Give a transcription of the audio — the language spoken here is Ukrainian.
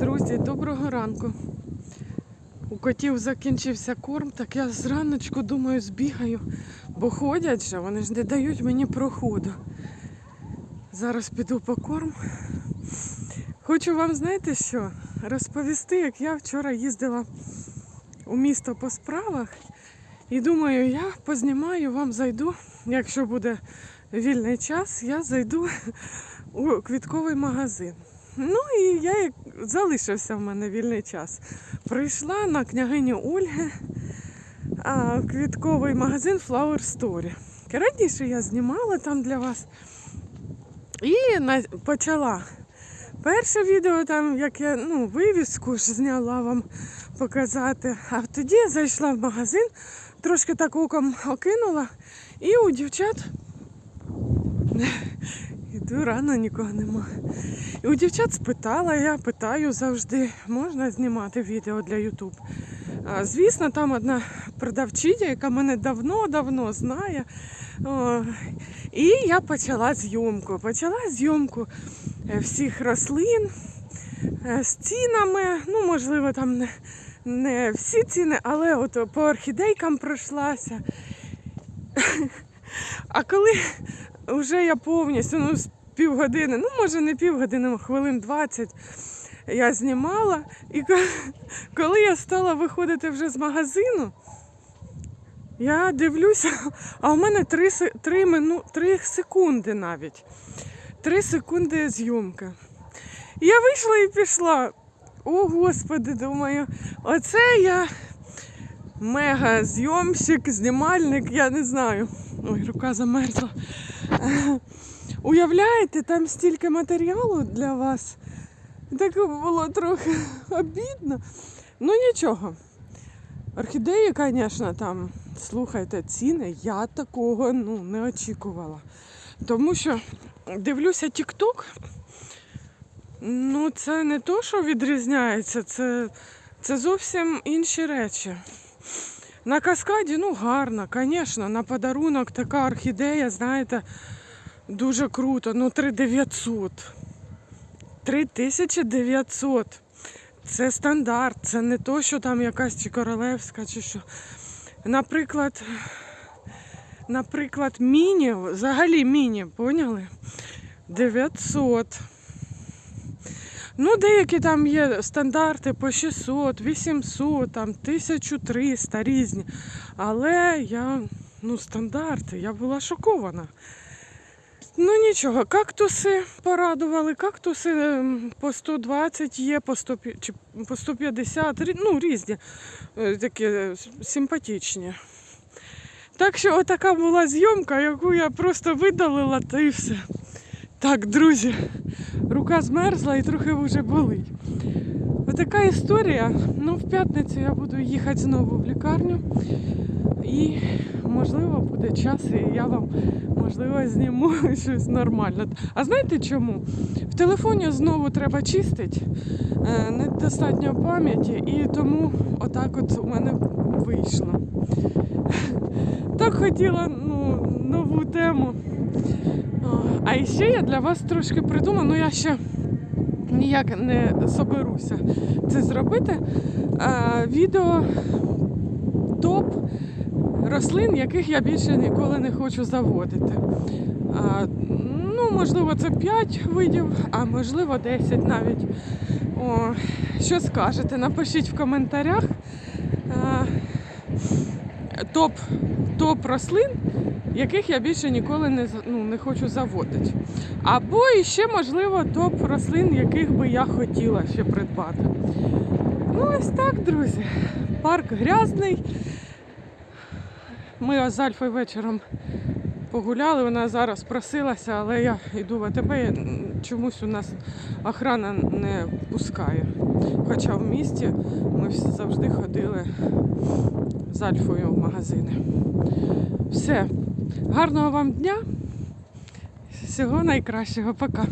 Друзі, доброго ранку. У котів закінчився корм, так я зраночку думаю збігаю, бо ходять же, вони ж не дають мені проходу. Зараз піду по корм. Хочу вам, знаєте що, розповісти, як я вчора їздила у місто по справах. І думаю, я познімаю, вам зайду, якщо буде вільний час, я зайду у квітковий магазин. Ну і я залишився в мене вільний час. Прийшла на княгиню Ольги а, квітковий магазин Flower Story. Раніше я знімала там для вас і почала. Перше відео, там, як я ну, вивіску ж зняла вам показати. А тоді я зайшла в магазин, трошки так оком окинула, і у дівчат Іду рано, нікого нема. І у дівчат спитала, я питаю завжди, можна знімати відео для Ютуб. Звісно, там одна продавчиня, яка мене давно-давно знає. О, і я почала зйомку. Почала зйомку е, всіх рослин е, з цінами. Ну, можливо, там не, не всі ціни, але от по орхідейкам пройшлася. А коли вже я повністю, ну, з півгодини, ну, може, не півгодини, хвилин 20 я знімала. І коли я стала виходити вже з магазину, я дивлюся, а у мене 3, 3, мину, 3 секунди навіть. 3 секунди зйомка. Я вийшла і пішла. О, Господи, думаю, оце я мега зйомщик, знімальник, я не знаю. Ой, рука замерзла. Уявляєте, там стільки матеріалу для вас. Так було трохи обідно. Ну нічого. Орхідеї, звісно, там, слухайте, ціни, я такого ну, не очікувала. Тому що дивлюся TikTok, ну це не то, що відрізняється, це, це зовсім інші речі. На каскаді, ну гарно, звісно, на подарунок така орхідея, знаєте, дуже круто. Ну, 3900. 3900. Це стандарт, це не то, що там якась чи королевська, чи що. Наприклад, наприклад, міні, взагалі міні, поняли? 900. Ну, деякі там є стандарти по 600, 800, там 1300 різні. Але я, ну, стандарти, я була шокована. Ну нічого, кактуси порадували, кактуси ем, по 120 є, по 100, чи по 150, ну різні, е, такі е, симпатичні. Так що отака була зйомка, яку я просто видалила, та і все. Так, друзі, рука змерзла і трохи вже болить. Отака історія. Ну, в п'ятницю я буду їхати знову в лікарню. І можливо буде час, і я вам можливо зніму щось нормальне. А знаєте чому? В телефоні знову треба чистити, е, недостатньо пам'яті, і тому отак от у мене вийшло. Так хотіла ну, нову тему. А ще я для вас трошки придумала, ну я ще ніяк не соберуся це зробити. Е, Відео топ рослин, яких я більше ніколи не хочу заводити. А, ну, можливо, це 5 видів, а можливо 10 навіть. О, що скажете? Напишіть в коментарях а, топ, топ рослин, яких я більше ніколи не, ну, не хочу заводити. Або іще, можливо, топ рослин, яких би я хотіла ще придбати. Ну, ось так, друзі. Парк грязний. Ми з Альфою вечором погуляли, вона зараз просилася, але я йду в АТБ, чомусь у нас охрана не пускає. Хоча в місті ми завжди ходили з Альфою в магазини. Все. Гарного вам дня. Всього найкращого. Пока.